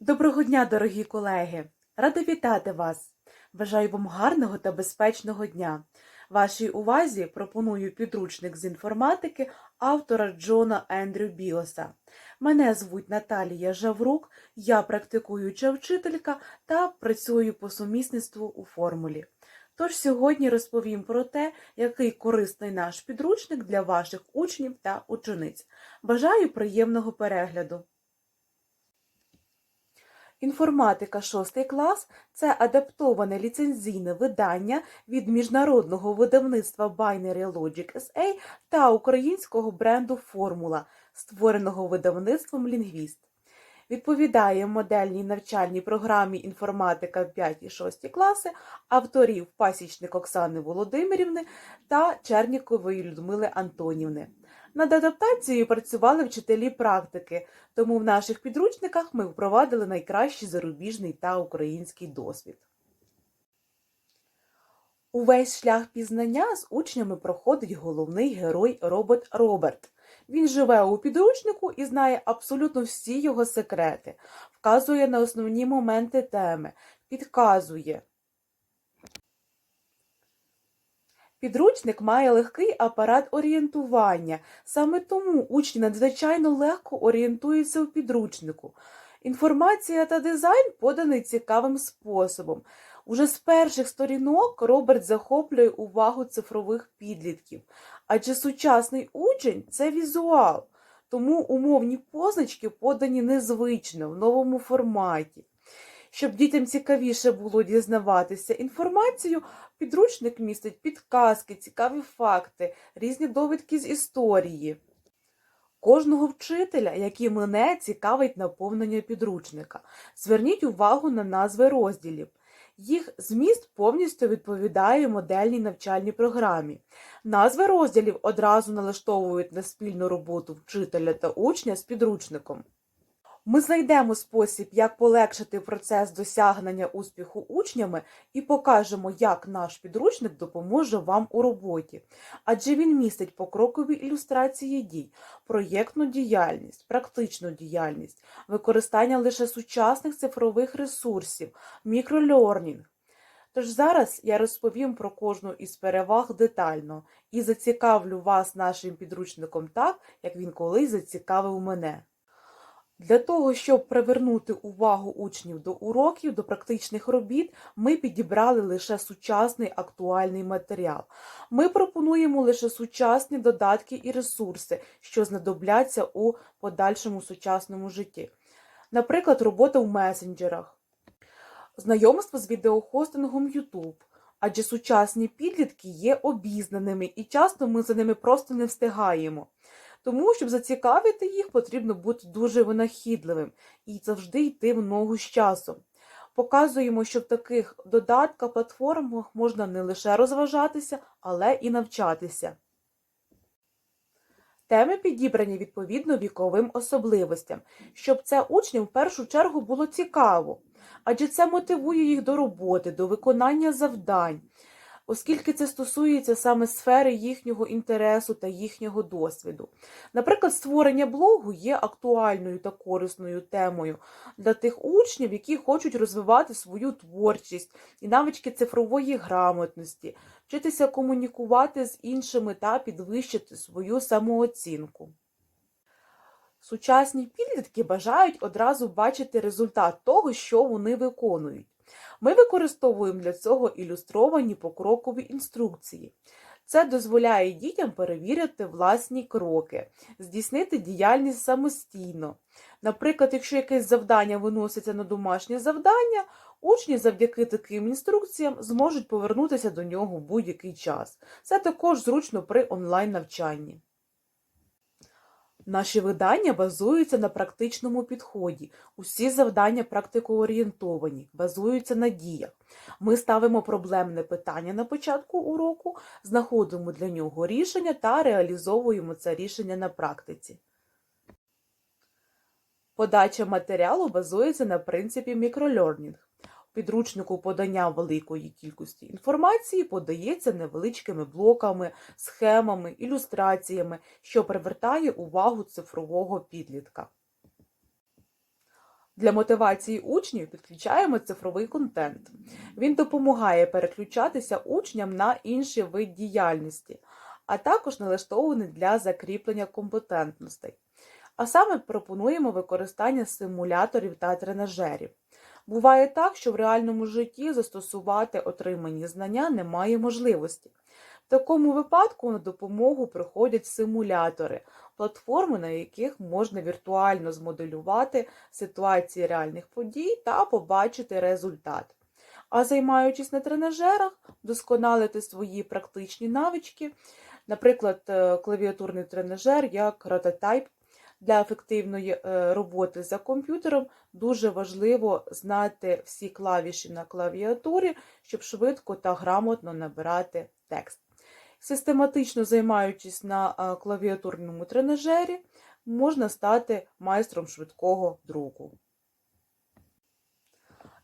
Доброго дня, дорогі колеги! Рада вітати вас! Бажаю вам гарного та безпечного дня. Вашій увазі пропоную підручник з інформатики автора Джона Ендрю Біоса. Мене звуть Наталія Жаврук, я практикуюча вчителька та працюю по сумісництву у формулі. Тож сьогодні розповім про те, який корисний наш підручник для ваших учнів та учениць. Бажаю приємного перегляду! Інформатика 6 клас це адаптоване ліцензійне видання від міжнародного видавництва Binary Logic SA та українського бренду Формула, створеного видавництвом Лінгвіст. Відповідає модельній навчальній програмі інформатика 5 і 6 класи авторів Пасічник Оксани Володимирівни та Чернікової Людмили Антонівни. Над адаптацією працювали вчителі практики, тому в наших підручниках ми впровадили найкращий зарубіжний та український досвід. Увесь шлях пізнання з учнями проходить головний герой робот Роберт. Він живе у підручнику і знає абсолютно всі його секрети, вказує на основні моменти теми, підказує. Підручник має легкий апарат орієнтування, саме тому учні надзвичайно легко орієнтуються у підручнику. Інформація та дизайн поданий цікавим способом. Уже з перших сторінок Роберт захоплює увагу цифрових підлітків, адже сучасний учень це візуал, тому умовні позначки подані незвично в новому форматі. Щоб дітям цікавіше було дізнаватися інформацію, підручник містить підказки, цікаві факти, різні довідки з історії. Кожного вчителя, який мене цікавить наповнення підручника. Зверніть увагу на назви розділів. Їх зміст повністю відповідає модельній навчальній програмі. Назви розділів одразу налаштовують на спільну роботу вчителя та учня з підручником. Ми знайдемо спосіб, як полегшити процес досягнення успіху учнями і покажемо, як наш підручник допоможе вам у роботі, адже він містить покрокові ілюстрації дій, проєктну діяльність, практичну діяльність, використання лише сучасних цифрових ресурсів, мікролернінг. Тож зараз я розповім про кожну із переваг детально і зацікавлю вас нашим підручником так, як він колись зацікавив мене. Для того, щоб привернути увагу учнів до уроків, до практичних робіт, ми підібрали лише сучасний актуальний матеріал. Ми пропонуємо лише сучасні додатки і ресурси, що знадобляться у подальшому сучасному житті. Наприклад, робота в месенджерах, знайомство з відеохостингом YouTube. Адже сучасні підлітки є обізнаними і часто ми за ними просто не встигаємо. Тому, щоб зацікавити їх, потрібно бути дуже винахідливим і завжди йти в ногу з часом. Показуємо, що в таких додатках, платформах можна не лише розважатися, але і навчатися. Теми підібрані відповідно віковим особливостям, щоб це учням в першу чергу було цікаво, адже це мотивує їх до роботи, до виконання завдань оскільки це стосується саме сфери їхнього інтересу та їхнього досвіду. Наприклад, створення блогу є актуальною та корисною темою для тих учнів, які хочуть розвивати свою творчість і навички цифрової грамотності, вчитися комунікувати з іншими та підвищити свою самооцінку. Сучасні підлітки бажають одразу бачити результат того, що вони виконують. Ми використовуємо для цього ілюстровані покрокові інструкції. Це дозволяє дітям перевірити власні кроки, здійснити діяльність самостійно. Наприклад, якщо якесь завдання виноситься на домашнє завдання, учні завдяки таким інструкціям зможуть повернутися до нього в будь-який час. Це також зручно при онлайн-навчанні. Наші видання базуються на практичному підході. Усі завдання практикоорієнтовані, базуються на діях. Ми ставимо проблемне питання на початку уроку, знаходимо для нього рішення та реалізовуємо це рішення на практиці. Подача матеріалу базується на принципі мікролернінг підручнику подання великої кількості інформації подається невеличкими блоками, схемами, ілюстраціями, що привертає увагу цифрового підлітка. Для мотивації учнів підключаємо цифровий контент. Він допомагає переключатися учням на інший вид діяльності, а також налаштований для закріплення компетентностей. А саме пропонуємо використання симуляторів та тренажерів. Буває так, що в реальному житті застосувати отримані знання немає можливості. В такому випадку на допомогу приходять симулятори, платформи, на яких можна віртуально змоделювати ситуації реальних подій та побачити результат. А займаючись на тренажерах, вдосконалити свої практичні навички, наприклад, е, клавіатурний тренажер як Rototype. Для ефективної е, роботи за комп'ютером дуже важливо знати всі клавіші на клавіатурі, щоб швидко та грамотно набирати текст. Систематично займаючись на е, клавіатурному тренажері, можна стати майстром швидкого друку.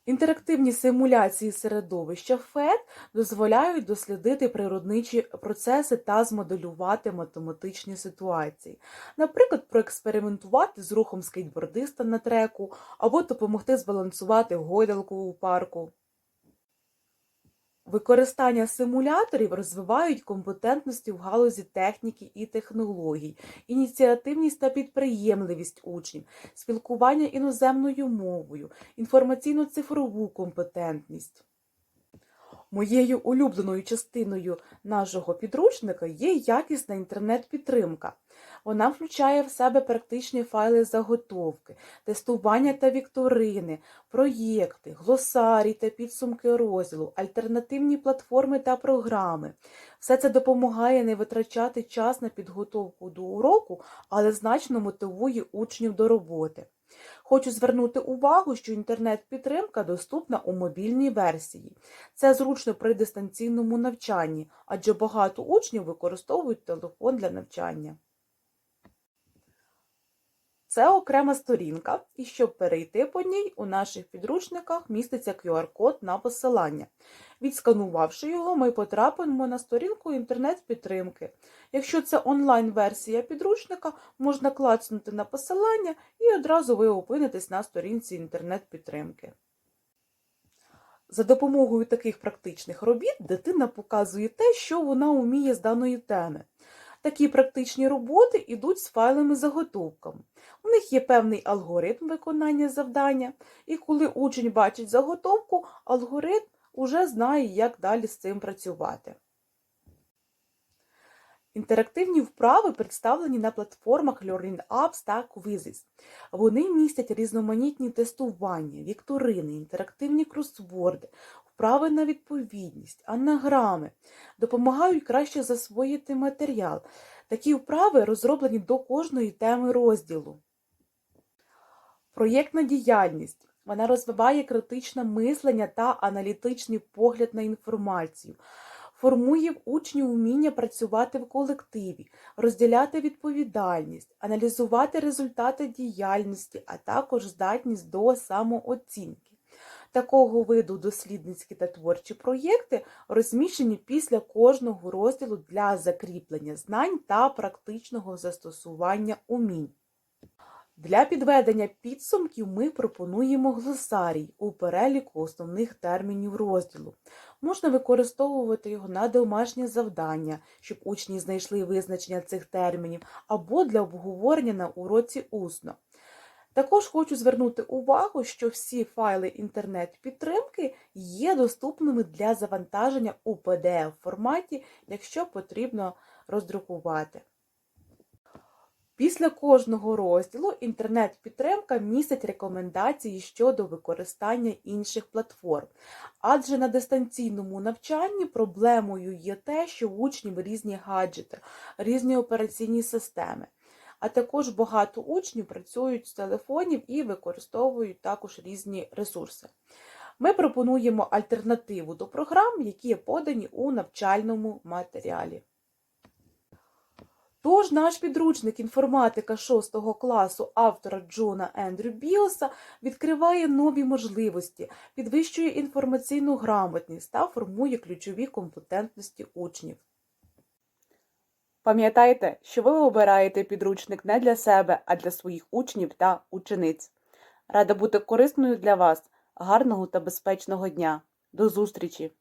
Інтерактивні симуляції середовища ФЕД дозволяють дослідити природничі процеси та змоделювати математичні ситуації. Наприклад, проекспериментувати з рухом скейтбордиста на треку або допомогти збалансувати гойдалку у парку. Використання симуляторів розвивають компетентності в галузі техніки і технологій, ініціативність та підприємливість учнів, спілкування іноземною мовою, інформаційно-цифрову компетентність. Моєю улюбленою частиною нашого підручника є якісна інтернет-підтримка. Вона включає в себе практичні файли заготовки, тестування та вікторини, проєкти, глосарій та підсумки розділу, альтернативні платформи та програми. Все це допомагає не витрачати час на підготовку до уроку, але значно мотивує учнів до роботи. Хочу звернути увагу, що інтернет-підтримка доступна у мобільній версії. Це зручно при дистанційному навчанні, адже багато учнів використовують телефон для навчання. Це окрема сторінка, і щоб перейти по ній, у наших підручниках міститься QR-код на посилання. Відсканувавши його, ми потрапимо на сторінку інтернет-підтримки. Якщо це онлайн-версія підручника, можна клацнути на посилання і одразу ви опинитесь на сторінці інтернет-підтримки. За допомогою таких практичних робіт дитина показує те, що вона уміє з даної теми. Такі практичні роботи йдуть з файлами заготовками. У них є певний алгоритм виконання завдання, і коли учень бачить заготовку, алгоритм уже знає, як далі з цим працювати. Інтерактивні вправи представлені на платформах Learning Apps та Quizzes. Вони містять різноманітні тестування, вікторини, інтерактивні кросворди, вправи на відповідність, анаграми, допомагають краще засвоїти матеріал. Такі вправи розроблені до кожної теми розділу. Проєктна діяльність. Вона розвиває критичне мислення та аналітичний погляд на інформацію, формує в учнів вміння працювати в колективі, розділяти відповідальність, аналізувати результати діяльності, а також здатність до самооцінки. Такого виду дослідницькі та творчі проєкти розміщені після кожного розділу для закріплення знань та практичного застосування умінь. Для підведення підсумків ми пропонуємо глосарій у переліку основних термінів розділу. Можна використовувати його на домашнє завдання, щоб учні знайшли визначення цих термінів, або для обговорення на уроці усно. Також хочу звернути увагу, що всі файли інтернет-підтримки є доступними для завантаження у PDF форматі, якщо потрібно роздрукувати. Після кожного розділу інтернет-підтримка містить рекомендації щодо використання інших платформ, адже на дистанційному навчанні проблемою є те, що учнів різні гаджети, різні операційні системи. А також багато учнів працюють з телефонів і використовують також різні ресурси. Ми пропонуємо альтернативу до програм, які є подані у навчальному матеріалі. Тож наш підручник інформатика 6 класу автора Джона Ендрю Біоса відкриває нові можливості, підвищує інформаційну грамотність та формує ключові компетентності учнів. Пам'ятайте, що ви обираєте підручник не для себе, а для своїх учнів та учениць. Рада бути корисною для вас. Гарного та безпечного дня. До зустрічі!